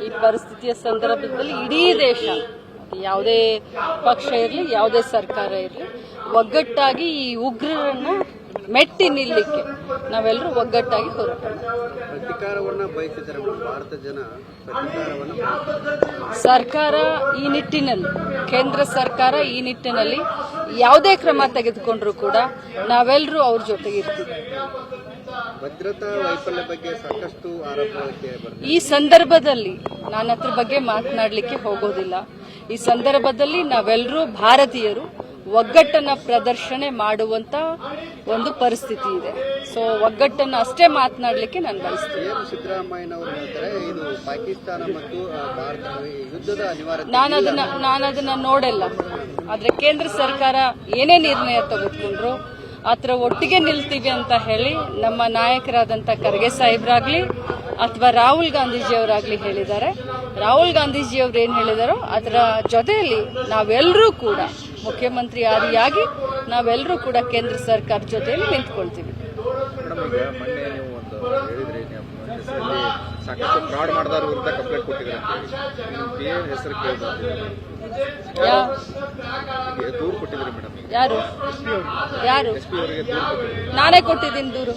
ಈ ಪರಿಸ್ಥಿತಿಯ ಸಂದರ್ಭದಲ್ಲಿ ಇಡೀ ದೇಶ ಯಾವುದೇ ಪಕ್ಷ ಇರಲಿ ಯಾವುದೇ ಸರ್ಕಾರ ಇರಲಿ ಒಗ್ಗಟ್ಟಾಗಿ ಈ ಉಗ್ರರನ್ನ ಮೆಟ್ಟಿ ನಿಲ್ಲಕ್ಕೆ ನಾವೆಲ್ಲರೂ ಒಗ್ಗಟ್ಟಾಗಿ ಹೋರಾಟ ಮಾಡ್ತೀವಿ. ಪ್ರತಿಕಾರವನ್ನ ಭಾರತ ಜನ ಸರ್ಕಾರ ಈ ನಿಟ್ಟಿನಲ್ಲಿ ಕೇಂದ್ರ ಸರ್ಕಾರ ಈ ನಿಟ್ಟಿನಲ್ಲಿ ಯಾವುದೇ ಕ್ರಮ ತೆಗೆದುಕೊಂಡ್ರೂ ಕೂಡ ನಾವೆಲ್ಲರೂ ಅವ್ರ ಜೊತೆಗೆ ಇರ್ತೀವಿ ಭದ್ರತಾ ವೈಫಲ್ಯ ಬಗ್ಗೆ ಸಾಕಷ್ಟು ಈ ಸಂದರ್ಭದಲ್ಲಿ ನಾನು ಅದ್ರ ಬಗ್ಗೆ ಮಾತನಾಡಲಿಕ್ಕೆ ಹೋಗೋದಿಲ್ಲ. ಈ ಸಂದರ್ಭದಲ್ಲಿ ನಾವೆಲ್ಲರೂ ಭಾರತೀಯರು ಒಗ್ಗಟ್ಟನ್ನ ಪ್ರದರ್ಶನೆ ಮಾಡುವಂತ ಒಂದು ಪರಿಸ್ಥಿತಿ ಇದೆ. ಸೊ ಒಗ್ಗಟ್ಟನ್ನ ಅಷ್ಟೇ ಮಾತನಾಡಲಿಕ್ಕೆ ನಾನು ಬಯಸ್ತೀನಿ. ಇದು ಪಾಕಿಸ್ತಾನ ಮತ್ತು ಯುದ್ಧದ ನಾನು ಅದನ್ನ ನಾನು ಅದನ್ನ ನೋಡಲ್ಲ. ಆದ್ರೆ ಕೇಂದ್ರ ಸರ್ಕಾರ ಏನೇ ನಿರ್ಣಯ ತೆಗೆದುಕೊಂಡ್ರು ಆತರ ಒಟ್ಟಿಗೆ ನಿಲ್ತೀವಿ ಅಂತ ಹೇಳಿ ನಮ್ಮ ನಾಯಕರಾದಂತ ಖರ್ಗೆ ಸಾಹೇಬ್ರಾಗ್ಲಿ ಅಥವಾ ರಾಹುಲ್ ಗಾಂಧೀಜಿಯವರಾಗ್ಲಿ ಹೇಳಿದ್ದಾರೆ. ರಾಹುಲ್ ಗಾಂಧೀಜಿಯವ್ರು ಏನು ಹೇಳಿದಾರೋ ಅದರ ಜೊತೆಯಲ್ಲಿ ನಾವೆಲ್ಲರೂ ಕೂಡ ಮುಖ್ಯಮಂತ್ರಿ ಆದಿಯಾಗಿ ನಾವೆಲ್ಲರೂ ಕೂಡ ಕೇಂದ್ರ ಸರ್ಕಾರ ಜೊತೆಯಲ್ಲಿ ನಿಂತ್ಕೊಳ್ತೀವಿ. ಸಾಕಷ್ಟು ಫ್ರಾಡ್ ಮಾಡಿದವ್ರ ವಿರುದ್ಧ ಕಂಪ್ಲೇಂಟ್ ಕೊಟ್ಟಿದ್ದಾರೆ. ಪಿ ಎ ಹೆಸರು ಕೇಳಿದ್ರೆ ಯಾ- ದೂರು ಕೊಟ್ಟಿದ್ರಿ ಮೇಡಮ್. ಯಾರು? ಯಾರು? ಎಸ್ ಪಿ ಅವರಿಗೆ ದೂರು ನಾನೇ ಕೊಟ್ಟಿದ್ದೀನಿ ದೂರು.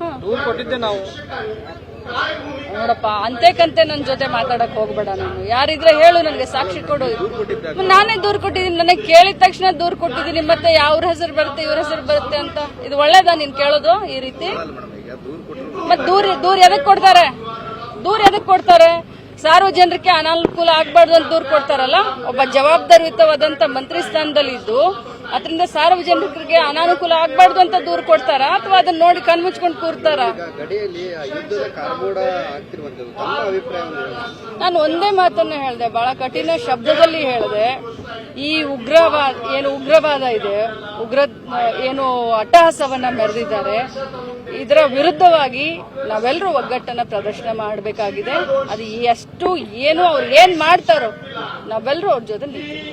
ಹಾ ದೂರು ಕೊಟ್ಟಿದ್ದೆ ನಾವು. ನೋಡಪ್ಪ ಅಂತೆಕಂತೆ ನನ್ನ ಜೊತೆ ಮಾತಾಡಕ್ ಹೋಗ್ಬೇಡ ನಾನು. ಯಾರಿದ್ರೆ ಹೇಳು ನನಗೆ ಸಾಕ್ಷಿ ಕೊಡು. ನಾನೇ ದೂರು ಕೊಟ್ಟಿದ್ದೀನಿ. ನನಗೆ ಕೇಳಿದ ತಕ್ಷಣ ದೂರು ಕೊಟ್ಟಿದ್ದೀನಿ. ಮತ್ತೆ ಯಾವ್ರ ಹೆಸರು ಬರುತ್ತೆ ಇವ್ರ ಹೆಸರು ಬರುತ್ತೆ ಅಂತ. ಇದು ಒಳ್ಳೇದಾ ನೀನ್ ಕೇಳೋದು ಈ ರೀತಿ? ಮತ್ ದೂರ ದೂರ ಎದಕ್ ಕೊಡ್ತಾರೆ? ದೂರ ಎದಕ್ ಕೊಡ್ತಾರೆ? ಸಾರ್ವಜನಿಕರಿಗೆ ಅನಾನುಕೂಲ ಆಗ್ಬಾರ್ದು ಅಂತ ದೂರ ಕೊಡ್ತಾರಲ್ಲ? ಒಬ್ಬ ಜವಾಬ್ದಾರಿಯುತವಾದಂತ ಮಂತ್ರಿ ಸ್ಥಾನದಲ್ಲಿ ಇದ್ದು ಅದರಿಂದ ಸಾರ್ವಜನಿಕರಿಗೆ ಅನಾನುಕೂಲ ಆಗ್ಬಾರ್ದು ಅಂತ ದೂರ ಕೊಡ್ತಾರ? ಅಥವಾ ಅದನ್ನ ನೋಡಿ ಕಣ್ಮುಚ್ಕೊಂಡು ಕೂರ್ತಾರ. ನಾನು ಒಂದೇ ಮಾತನ್ನ ಹೇಳಿದೆ ಬಹಳ ಕಠಿಣ ಶಬ್ದದಲ್ಲಿ ಹೇಳಿದೆ. ಈ ಉಗ್ರವಾದ ಏನು ಉಗ್ರವಾದ ಇದೆ ಉಗ್ರ ಏನು ಅಟ್ಟಹಾಸವನ್ನ ಮೆರೆದಿದ್ದಾರೆ. ಇದರ ವಿರುದ್ಧವಾಗಿ ನಾವೆಲ್ಲರೂ ಒಗ್ಗಟ್ಟನ್ನ ಪ್ರದರ್ಶನ ಮಾಡಬೇಕಾಗಿದೆ. ಅದು ಎಷ್ಟು ಏನು ಅವ್ರು ಏನ್ ಮಾಡ್ತಾರೋ ನಾವೆಲ್ಲರೂ ಅವ್ರ ಜೊತೆ